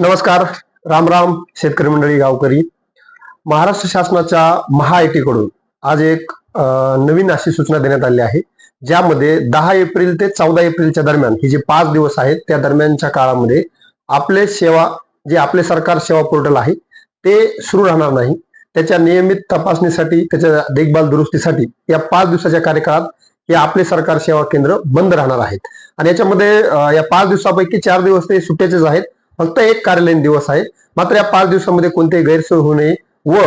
नमस्कार. राम राम शेतकरी मंडळी गावकरी. महाराष्ट्र शासनाच्या महा महाआयटी कडून आज एक नवीन अशी सूचना देण्यात आली आहे ज्यामध्ये दहा एप्रिल ते चौदा एप्रिलच्या दरम्यान ही जे पाच दिवस आहेत त्या दरम्यानच्या काळामध्ये आपले सेवा जे आपले सरकार सेवा पोर्टल आहे ते सुरू राहणार नाही. त्याच्या नियमित तपासणीसाठी त्याच्या देखभाल दुरुस्तीसाठी या पाच दिवसाच्या कार्यकाळात हे आपले सरकार सेवा केंद्र बंद राहणार आहेत. आणि याच्यामध्ये या पाच दिवसापैकी चार दिवस ते सुट्ट्याचेच आहेत. फक्त एक कार्यालयीन दिवस आहे. मात्र या पाच दिवसामध्ये कोणतेही गैरसोय होऊ नये व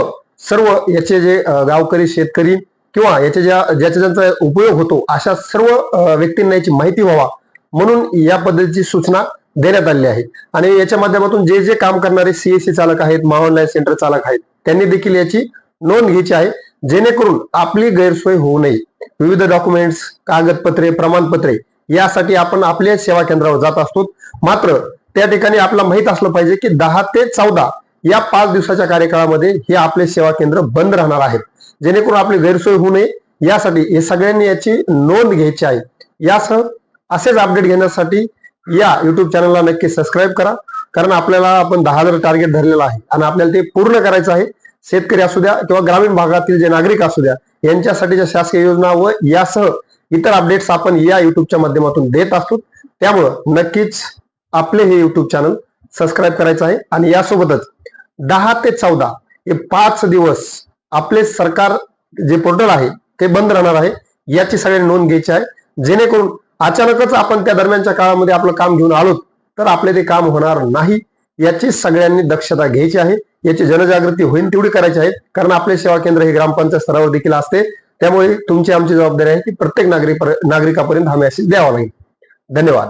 सर्व याचे जे गावकरी शेतकरी किंवा याचे ज्या ज्याचा ज्यांचा उपयोग होतो अशा सर्व व्यक्तींना याची माहिती व्हावा म्हणून या पद्धतीची सूचना देण्यात आली आहे. आणि याच्या माध्यमातून जे जे काम करणारे सीएससी चालक आहेत महाऑनलाईन सेंटर चालक आहेत त्यांनी देखील याची नोंद घ्यायची आहे. जेणेकरून आपली गैरसोय होऊ नये. विविध डॉक्युमेंट्स कागदपत्रे प्रमाणपत्रे यासाठी आपण आपल्या सेवा केंद्रावर जात असतो. मात्र त्या ठिकाणी आपला माहीत असलं पाहिजे की दहा ते चौदा या पाच दिवसाच्या कार्यकाळामध्ये हे आपले सेवा केंद्र बंद राहणार आहेत. जेणेकरून आपली गैरसोय होऊ नये. यासाठी हे सगळ्यांनी याची नोंद घ्यायची आहे. यासह असेच अपडेट घेण्यासाठी या युट्यूब चॅनलला नक्की सबस्क्राईब करा. कारण आपल्याला आपण दहा हजार टार्गेट धरलेलं आहे. आणि आपल्याला ते पूर्ण करायचं आहे. शेतकरी असू द्या किंवा ग्रामीण भागातील जे नागरिक असू द्या यांच्यासाठीच्या शासकीय योजना व यासह इतर अपडेट्स आपण या युट्यूबच्या माध्यमातून देत असतो. त्यामुळं नक्कीच आपले हे युट्यूब चॅनल सबस्क्राईब करायचं आहे. आणि यासोबतच दहा ते चौदा हे पाच दिवस आपले सरकार जे पोर्टल आहे ते बंद राहणार आहे. याची सगळ्यांनी नोंद घ्यायची आहे. जेणेकरून अचानकच आपण त्या दरम्यानच्या काळामध्ये आपलं काम घेऊन आलो तर आपले ते काम होणार नाही. याची सगळ्यांनी दक्षता घ्यायची आहे. याची जनजागृती होईल तेवढी करायची आहे. कारण आपले सेवा केंद्र हे ग्रामपंचायत स्तरावर देखील असते. त्यामुळे तुमची आमची जबाबदारी आहे की प्रत्येक नागरिक नागरिकापर्यंत हा मेसेज द्यावा लागेल. धन्यवाद.